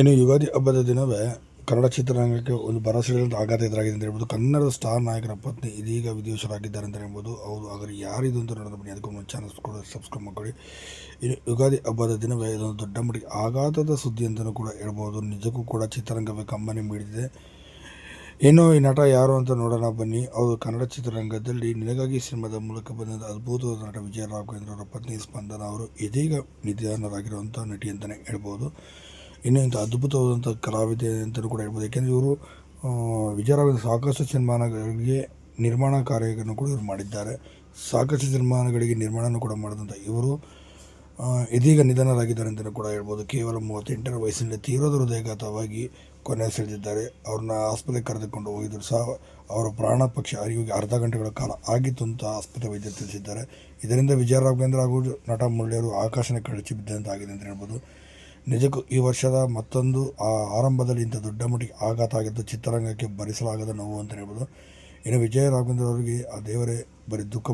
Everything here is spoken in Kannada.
ಇನ್ನು ಯುಗಾದಿ ಹಬ್ಬದ ದಿನವೇ ಕನ್ನಡ ಚಿತ್ರರಂಗಕ್ಕೆ ಒಂದು ಭರವಸೆಯಾದಂಥ ಆಘಾತ ಎದುರಾಗಿದೆ ಅಂತ ಹೇಳ್ಬೋದು. ಕನ್ನಡದ ಸ್ಟಾರ್ ನಾಯಕರ ಪತ್ನಿ ಇದೀಗ ವಿದೇಶರಾಗಿದ್ದಾರೆ ಅಂತ ಹೇಳ್ಬೋದು. ಅವರು, ಹಾಗಾದ್ರೆ ಯಾರಿದು ಅಂತ ನೋಡೋಣ ಬನ್ನಿ. ಅದಕ್ಕೂ ಒಂದು ಚಾನಲ್ ಕೂಡ ಸಬ್ಸ್ಕ್ರೈಬ್ ಮಾಡ್ಕೊಳ್ಳಿ. ಇನ್ನು ಯುಗಾದಿ ಹಬ್ಬದ ದಿನವೇ ಇದೊಂದು ದೊಡ್ಡ ಮಟ್ಟಿಗೆ ಆಘಾತದ ಸುದ್ದಿ ಅಂತಲೂ ಕೂಡ ಹೇಳ್ಬೋದು. ನಿಜಕ್ಕೂ ಕೂಡ ಚಿತ್ರರಂಗವೇ ಕಂಬನಿ ಮೀಡಿದೆ. ಇನ್ನು ಈ ನಟ ಯಾರು ಅಂತ ನೋಡೋಣ ಬನ್ನಿ. ಅವರು ಕನ್ನಡ ಚಿತ್ರರಂಗದಲ್ಲಿ ನಿನಗಾಗಿ ಸಿನಿಮಾದ ಮೂಲಕ ಬಂದಂಥ ಅದ್ಭುತವಾದ ನಟ ವಿಜಯ ರಾಘವೇಂದ್ರ ಅವರ ಪತ್ನಿ ಸ್ಪಂದನ ಅವರು ಇದೀಗ ನಿಧನರಾಗಿರುವಂಥ ನಟಿ ಅಂತಲೇ ಹೇಳ್ಬೋದು. ಇನ್ನು ಇಂಥ ಅದ್ಭುತವಾದಂಥ ಕಲಾವಿದೆ ಅಂತಲೂ ಕೂಡ ಹೇಳ್ಬೋದು. ಯಾಕೆಂದರೆ ಇವರು ವಿಜಯರಾಘವೇಂದ್ರ ವಿಜಯ ರಾಘವೇಂದ್ರ ಸಾಕಷ್ಟು ಸಿನಿಮಾಗಳಿಗೆ ನಿರ್ಮಾಣ ಕಾರ್ಯಗಳನ್ನು ಕೂಡ ಇವರು ಮಾಡಿದ್ದಾರೆ. ಸಾಕಷ್ಟು ಸಿನಿಮಾಗಳಿಗೆ ನಿರ್ಮಾಣನೂ ಕೂಡ ಮಾಡಿದಂಥ ಇವರು ಇದೀಗ ನಿಧನರಾಗಿದ್ದಾರೆ ಅಂತಲೂ ಕೂಡ ಹೇಳ್ಬೋದು. ಕೇವಲ ಮೂವತ್ತೆಂಟರ ವಯಸ್ಸಿನಲ್ಲಿ ತೀವ್ರದ ಹೃದಯಘಾತವಾಗಿ ಕೊನೆ ಸೆಳೆದಿದ್ದಾರೆ ಅವ್ರನ್ನ ಆಸ್ಪತ್ರೆಗೆ ಕರೆದುಕೊಂಡು ಹೋಗಿದ್ರು ಸಹ ಅವರ ಪ್ರಾಣ ಪಕ್ಷ ಅರಿವಿಗೆ ಅರ್ಧ ಗಂಟೆಗಳ ಕಾಲ ಆಗಿತ್ತು ಅಂತ ಆಸ್ಪತ್ರೆ ವೈದ್ಯರು ತಿಳಿಸಿದ್ದಾರೆ. ಇದರಿಂದ ವಿಜಯ ರಾಘವೇಂದ್ರ ಹಾಗೂ ನಟ ಮುರಳಿಯವರು ಆಕಾಶನ ಕಳಚಿ ಬಿದ್ದಂತಾಗಿದೆ ಅಂತ ಹೇಳ್ಬೋದು. ನಿಜಕ್ಕೂ ಈ ವರ್ಷದ ಮತ್ತೊಂದು, ಆ, ಆರಂಭದಲ್ಲಿ ಇಂಥ ದೊಡ್ಡ ಮಟ್ಟಿಗೆ ಆಘಾತ ಆಗಿದ್ದು ಚಿತ್ರರಂಗಕ್ಕೆ ಭರಿಸಲಾಗದ ನೋವು ಅಂತ ಹೇಳ್ಬೋದು. ಇನ್ನು ವಿಜಯ ರಾಘವೇಂದ್ರ ಅವರಿಗೆ ಆ ದೇವರೇ ಬರೀ ದುಃಖ